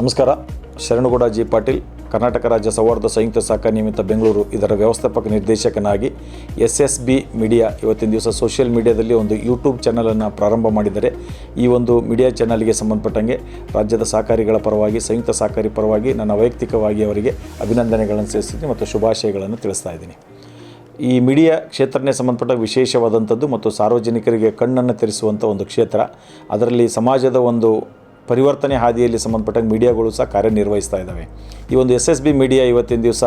ನಮಸ್ಕಾರ. ಶರಣಗೌಡ ಜಿ ಪಾಟೀಲ್, ಕರ್ನಾಟಕ ರಾಜ್ಯ ಸೌಹಾರ್ದ ಸಂಯುಕ್ತ ಸಹಕಾರ ನಿಮಿತ್ತ ಬೆಂಗಳೂರು. ಇದರ ವ್ಯವಸ್ಥಾಪಕ ನಿರ್ದೇಶಕನಾಗಿ ಎಸ್ ಎಸ್ ಬಿ ಮೀಡಿಯಾ ಇವತ್ತಿನ ದಿವಸ ಸೋಷಿಯಲ್ ಮೀಡಿಯಾದಲ್ಲಿ ಒಂದು ಯೂಟ್ಯೂಬ್ ಚಾನಲನ್ನು ಪ್ರಾರಂಭ ಮಾಡಿದರೆ ಈ ಒಂದು ಮೀಡಿಯಾ ಚಾನಲ್ಗೆ ಸಂಬಂಧಪಟ್ಟಂಗೆ ರಾಜ್ಯದ ಸಹಕಾರಿಗಳ ಪರವಾಗಿ, ಸಂಯುಕ್ತ ಸಹಕಾರಿ ಪರವಾಗಿ ನನ್ನ ವೈಯಕ್ತಿಕವಾಗಿ ಅವರಿಗೆ ಅಭಿನಂದನೆಗಳನ್ನು ಸೇರಿಸ್ತೀನಿ ಮತ್ತು ಶುಭಾಶಯಗಳನ್ನು ತಿಳಿಸ್ತಾ ಇದ್ದೀನಿ. ಈ ಮೀಡಿಯಾ ಕ್ಷೇತ್ರನೇ ಸಂಬಂಧಪಟ್ಟ ವಿಶೇಷವಾದಂಥದ್ದು ಮತ್ತು ಸಾರ್ವಜನಿಕರಿಗೆ ಕಣ್ಣನ್ನು ತೆರೆಸುವಂಥ ಒಂದು ಕ್ಷೇತ್ರ. ಅದರಲ್ಲಿ ಸಮಾಜದ ಒಂದು ಪರಿವರ್ತನೆ ಹಾದಿಯಲ್ಲಿ ಸಂಬಂಧಪಟ್ಟಂಗೆ ಮೀಡಿಯಾಗಳು ಸಹ ಕಾರ್ಯನಿರ್ವಹಿಸ್ತಾ ಇದ್ದಾವೆ. ಈ ಒಂದು ಎಸ್ ಎಸ್ ಬಿ ಮೀಡಿಯಾ ಇವತ್ತಿನ ದಿವಸ,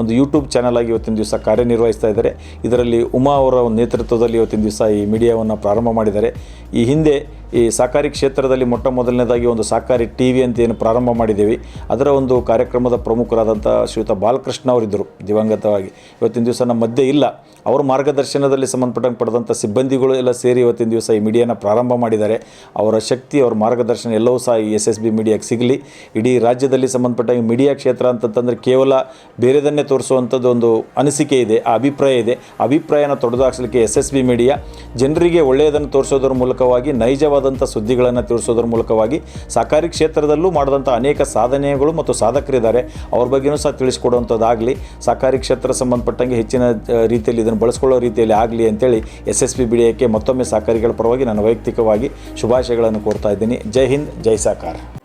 ಒಂದು ಯೂಟ್ಯೂಬ್ ಚಾನಲ್ ಆಗಿ ಇವತ್ತಿನ ದಿವಸ ಕಾರ್ಯನಿರ್ವಹಿಸ್ತಾ ಇದ್ದಾರೆ. ಇದರಲ್ಲಿ ಉಮಾ ಅವರ ನೇತೃತ್ವದಲ್ಲಿ ಇವತ್ತಿನ ದಿವಸ ಈ ಮೀಡಿಯಾವನ್ನು ಪ್ರಾರಂಭ ಮಾಡಿದ್ದಾರೆ. ಈ ಹಿಂದೆ ಈ ಸಹಕಾರಿ ಕ್ಷೇತ್ರದಲ್ಲಿ ಮೊಟ್ಟ ಮೊದಲನೇದಾಗಿ ಒಂದು ಸಹಕಾರಿ ಟಿ ವಿ ಅಂತ ಏನು ಪ್ರಾರಂಭ ಮಾಡಿದ್ದೀವಿ. ಅದರ ಒಂದು ಕಾರ್ಯಕ್ರಮದ ಪ್ರಮುಖರಾದಂಥ ಶ್ರೀಯುತ ಬಾಲಕೃಷ್ಣ ಅವರಿದ್ದರು ದಿವಂಗತವಾಗಿ. ಇವತ್ತಿನ ದಿವಸ ನಮ್ಮ ಮಧ್ಯೆ ಇಲ್ಲ. ಅವರ ಮಾರ್ಗದರ್ಶನದಲ್ಲಿ ಸಂಬಂಧಪಟ್ಟಂಗೆ ಪಡೆದಂಥ ಸಿಬ್ಬಂದಿಗಳು ಎಲ್ಲ ಸೇರಿ ಇವತ್ತಿನ ದಿವಸ ಈ ಮೀಡಿಯಾನ ಪ್ರಾರಂಭ ಮಾಡಿದ್ದಾರೆ. ಅವರ ಶಕ್ತಿ, ಅವರ ಮಾರ್ಗದರ್ಶನ ಎಲ್ಲವೂ ಸಹ ಈ ಎಸ್ ಎಸ್ ಬಿ ಮೀಡಿಯಾಗೆ ಸಿಗಲಿ. ಇಡೀ ರಾಜ್ಯದಲ್ಲಿ ಸಂಬಂಧಪಟ್ಟ ಮೀಡಿಯಾ ಕ್ಷೇತ್ರ ಅಂತಂತಂದರೆ ಕೇವಲ ಬೇರೆದನ್ನೇ ತೋರಿಸುವಂಥದ್ದು ಒಂದು ಅನಿಸಿಕೆ ಇದೆ ಆ ಅಭಿಪ್ರಾಯ ಇದೆ. ಅಭಿಪ್ರಾಯನ ತೊಡೆದು ಹಾಕ್ಸಲಿಕ್ಕೆ ಎಸ್ ಎಸ್ ಬಿ ಮೀಡಿಯಾ ಜನರಿಗೆ ಒಳ್ಳೆಯದನ್ನು ತೋರಿಸೋದ್ರ ಮೂಲಕವಾಗಿ ನೈಜವಾದಂಥ ಸುದ್ದಿಗಳನ್ನು ತಿಳಿಸೋದ್ರ ಮೂಲಕವಾಗಿ ಸಹಕಾರಿ ಕ್ಷೇತ್ರದಲ್ಲೂ ಮಾಡಿದಂಥ ಅನೇಕ ಸಾಧನೆಗಳು ಮತ್ತು ಸಾಧಕರಿದ್ದಾರೆ. ಅವ್ರ ಬಗ್ಗೆನೂ ಸಹ ತಿಳಿಸ್ಕೊಡುವಂಥದ್ದಾಗಲಿ ಸಹಕಾರಿ ಕ್ಷೇತ್ರ ಸಂಬಂಧಪಟ್ಟಂಗೆ ಹೆಚ್ಚಿನ ರೀತಿಯಲ್ಲಿ ಇದನ್ನು ಬಳಸ್ಕೊಳ್ಳೋ ರೀತಿಯಲ್ಲಿ ಆಗಲಿ ಅಂತೇಳಿ ಎಸ್ ಎಸ್ ಪಿ ಬಿಡಿಯಕ್ಕೆ ಮತ್ತೊಮ್ಮೆ ಸಹಕಾರಿಗಳ ಪರವಾಗಿ ನಾನು ವೈಯಕ್ತಿಕವಾಗಿ ಶುಭಾಶಯಗಳನ್ನು ಕೋರ್ತಾ ಇದ್ದೀನಿ. ಜೈ ಹಿಂದ್, ಜೈ ಸಹಕಾರ.